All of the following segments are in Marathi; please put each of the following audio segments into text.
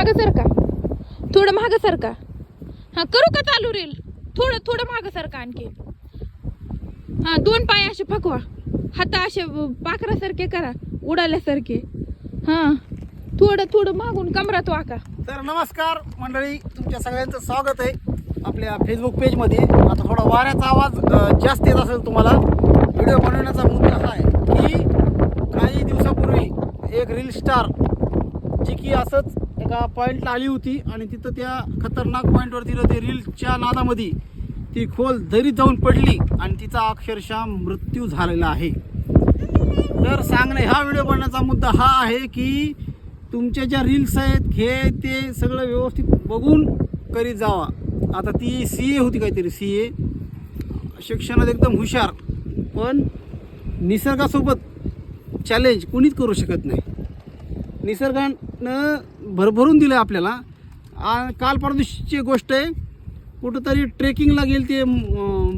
मागं सरका थोडं मागं सरका हा करू का चालू रील थोडं थोडं मागं सरका आणखी? हा दोन पाय असे फकवा. हात असे पाखरासारखे करा उडाल्यासारखे हा थोडं थोडं मागून कमरात वाका. तर नमस्कार मंडळी तुमच्या सगळ्यांचं स्वागत आहे आपल्या फेसबुक पेजमध्ये आता थोडा वाऱ्याचा आवाज जास्त येत असेल तुम्हाला. व्हिडिओ बनवण्याचा मुद्दा हा आहे की काही दिवसापूर्वी एक रील स्टार जी की असंच एका पॉईंटला आली होती आणि तिथं त्या खतरनाक पॉईंटवर तिला ते रीलच्या नादामध्ये ती खोल दरीत जाऊन पडली आणि तिचा अक्षरशः मृत्यू झालेला आहे. तर सांगणे हा व्हिडिओ बनण्याचा मुद्दा हा आहे की तुमच्या ज्या रील्स आहेत हे ते सगळं व्यवस्थित बघून करीत जावा. आता ती सी ए होती काहीतरी सी ए शिक्षणात एकदम हुशार पण निसर्गासोबत चॅलेंज कुणीच करू शकत नाही. निसर्गानं भरभरून दिलं आपल्याला. काल परदेशीची गोष्ट आहे कुठंतरी ट्रेकिंगला गेले ते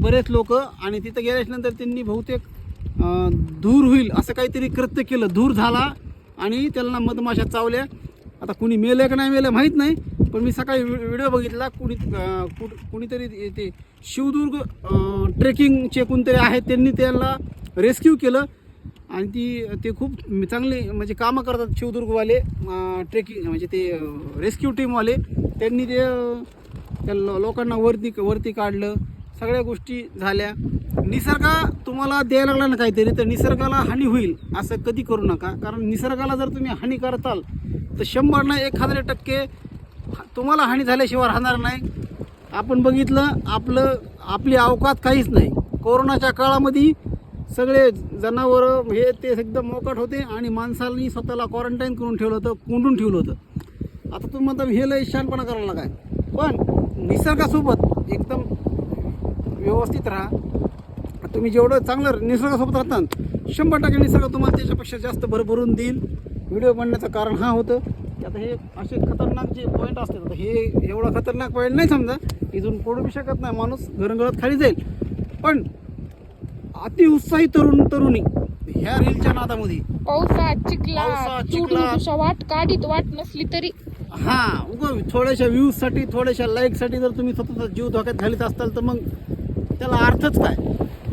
बरेच लोक आणि तिथं गेल्याच्यानंतर त्यांनी बहुतेक धूर होईल असं काहीतरी कृत्य केलं. धूर झाला आणि त्यांना मधमाशा चावल्या. आता कुणी मेलं का नाही मेलं माहीत नाही पण मी सकाळी व्हि- व्हिडिओ बघितला. कुणी कुठ कुणीतरी ते- शिवदुर्ग ट्रेकिंगचे कोणतरी आहेत त्यांनी त्यांना रेस्क्यू केलं. आणि ती ते खूप चांगले म्हणजे कामं करतात शिवदुर्गवाले ट्रेकिंग म्हणजे ते रेस्क्यू टीमवाले त्यांनी ते त्या लो- लोकांना वरती वरती काढलं. सगळ्या गोष्टी झाल्या. निसर्ग तुम्हाला द्यायला लागला ना काहीतरी तर निसर्गाला हानी होईल असं कधी करू नका. कारण निसर्गाला जर तुम्ही हानी करताल तर शंभर एक हजार टक्के तुम्हाला हानी झाल्याशिवाय राहणार नाही. आपण बघितलं आपलं आपली अवकात काहीच नाही. कोरोनाच्या काळामध्ये सगळे जनावरं हे ते एकदम मोकाट होते आणि माणसांनी स्वतःला क्वारंटाईन करून ठेवलं होतं कोंडून ठेवलं होतं. आता तुम्ही म्हणता हे लय शानपणा करायला काय पण निसर्गासोबत एकदम व्यवस्थित राहा. तुम्ही जेवढं चांगलं निसर्गासोबत राहता शंभर टक्के निसर्ग तुम्हाला त्याच्यापेक्षा जास्त भरभरून देईल. व्हिडिओ बनण्याचं कारण हा होतं. की आता हे असे खतरनाक जे पॉईंट असतात हे एवढा खतरनाक पॉईंट नाही समजा. इथून पडू बी शकत नाही माणूस घरंगळत खाली जाईल. पण अतिउत्साही तरुण तरुणी ह्या रीलच्या नादामध्ये. पावसात चिखला पावसात, चिखलात. वाट काढीत वाट नसली तरी. हा उग थोड्याशा व्ह्यूजसाठी थोड्याशा लाईकसाठी जर तुम्ही स्वतःचा जीव धोक्यात घालीत असाल तर मग त्याला अर्थच काय?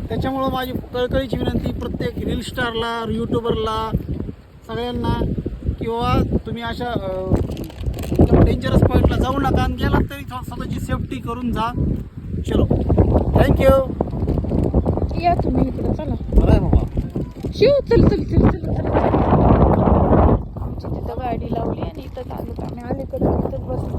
त्याच्यामुळं माझी कळकळीची विनंती प्रत्येक रील स्टारला यूट्यूबरला सगळ्यांना किंवा तुम्ही अशा डेंजरस पॉईंटला जाऊ नका आणि गेलात तरी स्व- स्वतःची सेफ्टी करून जा. चलो. थँक्यू या तुम्ही इकडं चला. शिव चल चल चल चल चल. तिथं गाडी लावली आणि इथं आलो आम्ही आलीकडे तिथं बसून